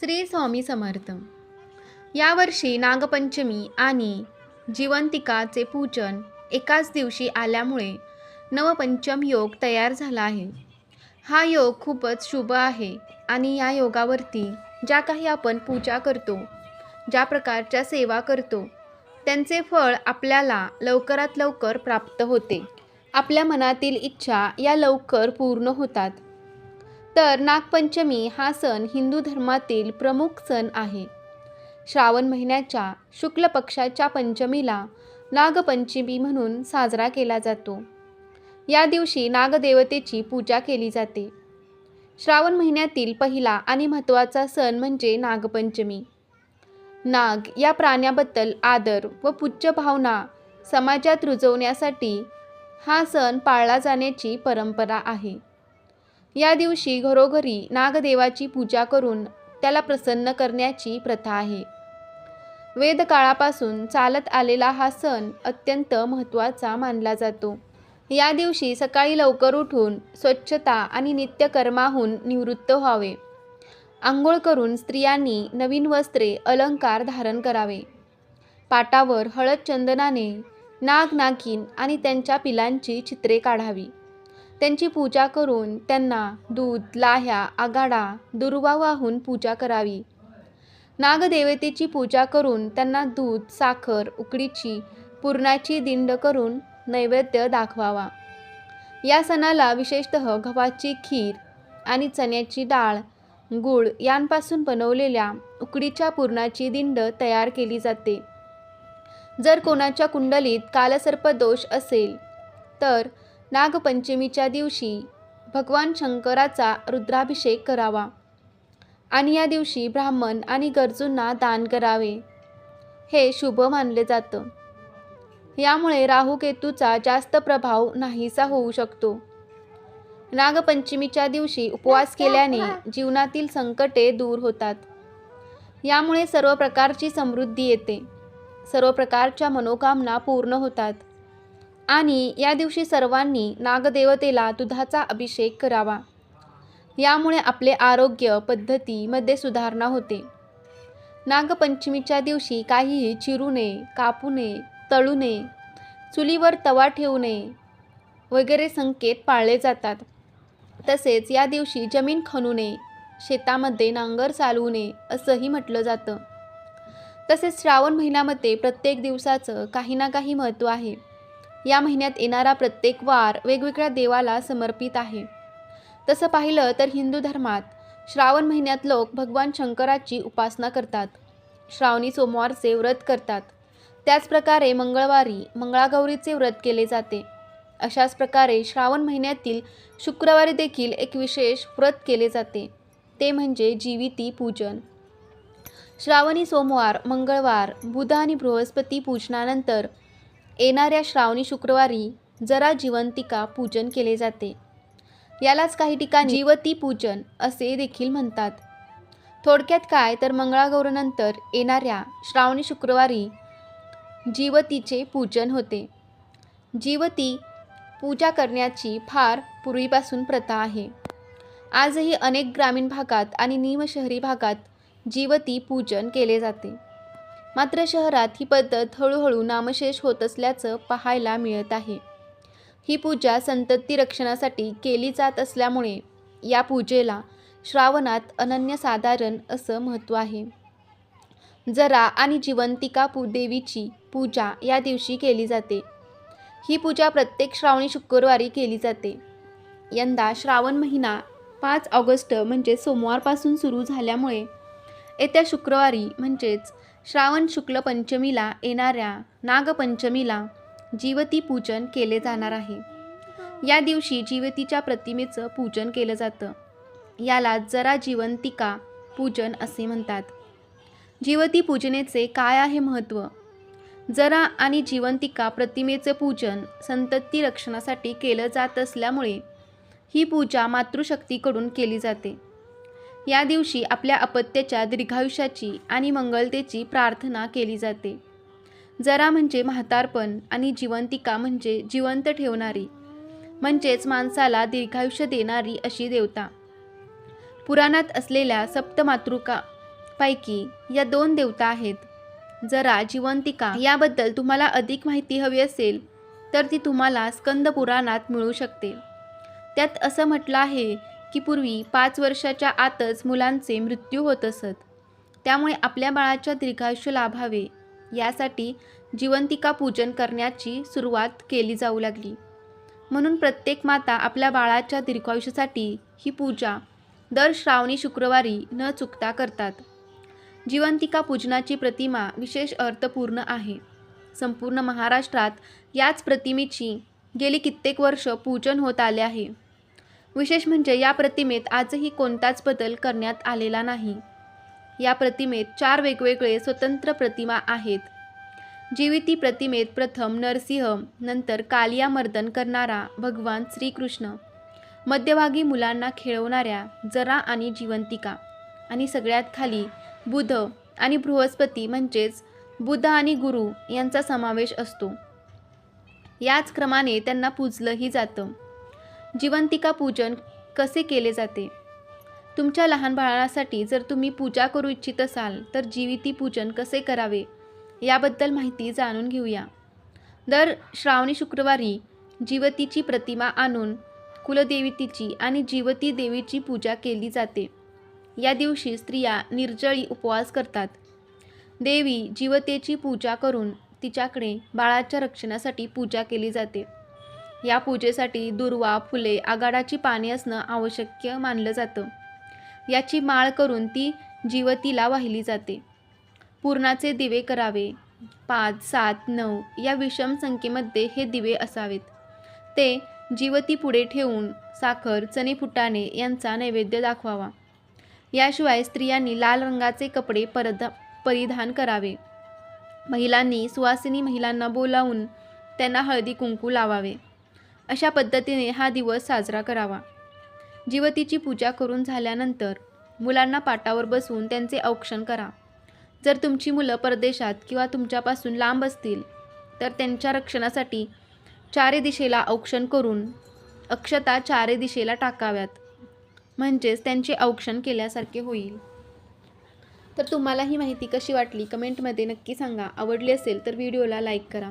श्री स्वामी समर्थ. यावर्षी नागपंचमी आणि जिवंतिकाचे पूजन एकाच दिवशी आल्यामुळे नवपंचम योग तयार झाला आहे. हा योग खूपच शुभ आहे आणि या योगावरती ज्या काही आपण पूजा करतो ज्या प्रकारच्या सेवा करतो त्यांचे फळ आपल्याला लवकरात लवकर प्राप्त होते. आपल्या मनातील इच्छा या लवकर पूर्ण होतात. तर नागपंचमी हा सण हिंदू धर्मातील प्रमुख सण आहे. श्रावण महिन्याच्या शुक्ल पक्षाच्या पंचमीला नागपंचमी म्हणून साजरा केला जातो. या दिवशी नागदेवतेची पूजा केली जाते. श्रावण महिन्यातील पहिला आणि महत्त्वाचा सण म्हणजे नागपंचमी. नाग या प्राण्याबद्दल आदर व पूज्य भावना समाजात रुजवण्यासाठी हा सण पाळला जाण्याची परंपरा आहे. या दिवशी घरोघरी नागदेवाची पूजा करून त्याला प्रसन्न करण्याची प्रथा आहे. वेदकाळापासून चालत आलेला हा सण अत्यंत महत्त्वाचा मानला जातो. या दिवशी सकाळी लवकर उठून स्वच्छता आणि नित्यकर्माहून निवृत्त व्हावे. आंघोळ करून स्त्रियांनी नवीन वस्त्रे अलंकार धारण करावे. पाटावर हळद चंदनाने नाग नागिन आणि त्यांच्या पिलांची चित्रे काढावी. त्यांची पूजा करून त्यांना दूध लाह्या आगाडा दुर्वा वाहून पूजा करावी. नागदेवतेची पूजा करून त्यांना दूध साखर उकडीची पुरणाची दिंड करून नैवेद्य दाखवावा. या सणाला विशेषतः गव्हाची खीर आणि चण्याची डाळ गूळ यांपासून बनवलेल्या उकडीच्या पुरणाची दिंड तयार केली जाते. जर कोणाच्या कुंडलीत कालसर्प दोष असेल तर नागपंचमीच्या दिवशी भगवान शंकराचा रुद्राभिषेक करावा. आणि या दिवशी ब्राह्मण आणि गरजूंना दान करावे. हे शुभ मानले जातं. यामुळे राहुकेतूचा जास्त प्रभाव नाहीसा होऊ शकतो. नागपंचमीच्या दिवशी उपवास केल्याने जीवनातील संकटे दूर होतात. यामुळे सर्व प्रकारची समृद्धी येते. सर्व प्रकारच्या मनोकामना पूर्ण होतात. आणि या दिवशी सर्वांनी नागदेवतेला दुधाचा अभिषेक करावा. यामुळे आपले आरोग्य पद्धतीमध्ये सुधारणा होते. नागपंचमीच्या दिवशी काहीही चिरू नये कापू नये तळू नये चुलीवर तवा ठेवू नये वगैरे संकेत पाळले जातात. तसेच या दिवशी जमीन खणू नये शेतामध्ये नांगर चालवू नये असंही म्हटलं जातं. तसेच श्रावण महिन्यामध्ये प्रत्येक दिवसाचं काही ना काही महत्त्व आहे. या महिन्यात येणारा प्रत्येक वार वेगवेगळ्या देवाला समर्पित आहे. तसं पाहिलं तर हिंदू धर्मात श्रावण महिन्यात लोक भगवान शंकराची उपासना करतात. श्रावणी सोमवारचे व्रत करतात. त्याचप्रकारे मंगळवारी मंगळागौरीचे व्रत केले जाते. अशाच प्रकारे श्रावण महिन्यातील शुक्रवारी देखील एक विशेष व्रत केले जाते. ते म्हणजे जीविती पूजन. श्रावणी सोमवार मंगळवार बुध आणि बृहस्पती पूजनानंतर येणाऱ्या श्रावणी शुक्रवारी जरा जिवंतिका पूजन केले जाते. यालाच काही ठिकाणी जीवती पूजन असे देखील म्हणतात. थोडक्यात काय तर मंगळागौरानंतर येणाऱ्या श्रावणी शुक्रवारी जीवतीचे पूजन होते. जीवती पूजा करण्याची फार पूर्वीपासून प्रथा आहे. आजही अनेक ग्रामीण भागात आणि निमशहरी भागात जीवती पूजन केले जाते. मात्र शहरात ही पद्धत हळूहळू नामशेष होत असल्याचं पाहायला मिळत आहे. ही पूजा संतती रक्षणासाठी केली जात असल्यामुळे या पूजेला श्रावणात अनन्यसाधारण असं महत्त्व आहे. जरा आणि जिवंतिका पू देवीची पूजा या दिवशी केली जाते. ही पूजा प्रत्येक श्रावणी शुक्रवारी केली जाते. यंदा श्रावण महिना पाच ऑगस्ट म्हणजे सोमवारपासून सुरू झाल्यामुळे येत्या शुक्रवारी म्हणजेच श्रावण शुक्ल पंचमीला येणाऱ्या नागपंचमीला जीवती पूजन केले जाणार आहे. या दिवशी जीवतीच्या प्रतिमेचं पूजन केलं जातं. याला जरा जीवंतिका पूजन असे म्हणतात. जीवती पूजनेचे काय आहे महत्त्व जरा आणि जिवंतिका प्रतिमेचे पूजन संतती रक्षणासाठी केलं जात असल्यामुळे ही पूजा मातृशक्तीकडून केली जाते. या दिवशी आपल्या अपत्याच्या दीर्घायुष्याची आणि मंगलतेची प्रार्थना केली जाते. जरा म्हणजे म्हातारपण आणि जिवंतिका म्हणजे जिवंत ठेवणारी म्हणजेच माणसाला दीर्घायुष्य देणारी अशी देवता. पुराणात असलेल्या सप्तमातृकापैकी या दोन देवता आहेत. जरा जिवंतिका याबद्दल तुम्हाला अधिक माहिती हवी असेल तर ती तुम्हाला स्कंद पुराणात मिळू शकते. त्यात असं म्हटलं आहे की पूर्वी पाच वर्षाच्या आतच मुलांचे मृत्यू होत असत. त्यामुळे आपल्या बाळाच्या दीर्घायुष्य लाभावे यासाठी जिवंतिका पूजन करण्याची सुरुवात केली जाऊ लागली. म्हणून प्रत्येक माता आपल्या बाळाच्या दीर्घायुष्यासाठी ही पूजा दर श्रावणी शुक्रवारी न चुकता करतात. जिवंतिका पूजनाची प्रतिमा विशेष अर्थपूर्ण आहे. संपूर्ण महाराष्ट्रात याच प्रतिमेची गेली कित्येक वर्ष पूजन होत आले आहे. विशेष म्हणजे या प्रतिमेत आजही कोणताच बदल करण्यात आलेला नाही. या प्रतिमेत चार वेगवेगळे स्वतंत्र प्रतिमा आहेत. जीविती प्रतिमेत प्रथम नरसिंह नंतर कालिया मर्दन करणारा भगवान श्रीकृष्ण. मध्यभागी मुलांना खेळवणाऱ्या जरा आणि जिवंतिका. आणि सगळ्यात खाली बुध आणि बृहस्पती म्हणजेच बुध आणि गुरु यांचा समावेश असतो. याच क्रमाने त्यांना पूजलंही जातं. जिवंतिका पूजन कसे केले जाते? तुमच्या लहान बाळासाठी जर तुम्ही पूजा करू इच्छित असाल तर जीविती पूजन कसे करावे? याबद्दल माहिती जाणून घेऊया. दर श्रावणी शुक्रवारी जीवतीची प्रतिमा आणून कुलदेवतीची आणि जीवती देवीची पूजा केली जाते. या दिवशी स्त्रिया निर्जळी उपवास करतात. देवी जीवतेची पूजा करून तिच्याकडे बाळाच्या रक्षणासाठी पूजा केली जाते. या पूजेसाठी दुर्वा फुले आगाडाची पाने असणं आवश्यक मानलं जातं. याची माळ करून ती जीवतीला वाहिली जाते. पूर्णाचे दिवे करावे. पाच सात नऊ या विषम संख्येमध्ये हे दिवे असावेत. ते जीवती पुढे ठेवून साखर चणे फुटाणे यांचा नैवेद्य दाखवावा. याशिवाय स्त्रियांनी लाल रंगाचे कपडे परधा परिधान करावे. महिलांनी सुवासिनी महिलांना बोलावून त्यांना हळदी कुंकू लावावे. अशा पद्धतीने हा दिवस साजरा करावा. जीवतीची पूजा करून झाल्यानंतर मुलांना पाटावर बसवून त्यांचे औक्षण करा. जर तुमची मुलं परदेशात किंवा तुमच्यापासून लांब असतील तर त्यांच्या रक्षणासाठी चारे दिशेला औक्षण करून अक्षता चारे दिशेला टाकाव्यात. म्हणजेच त्यांचे औक्षण केल्यासारखे होईल. तर तुम्हाला ही माहिती कशी वाटली? कमेंटमध्ये नक्की सांगा. आवडली असेल तर व्हिडिओला लाईक करा.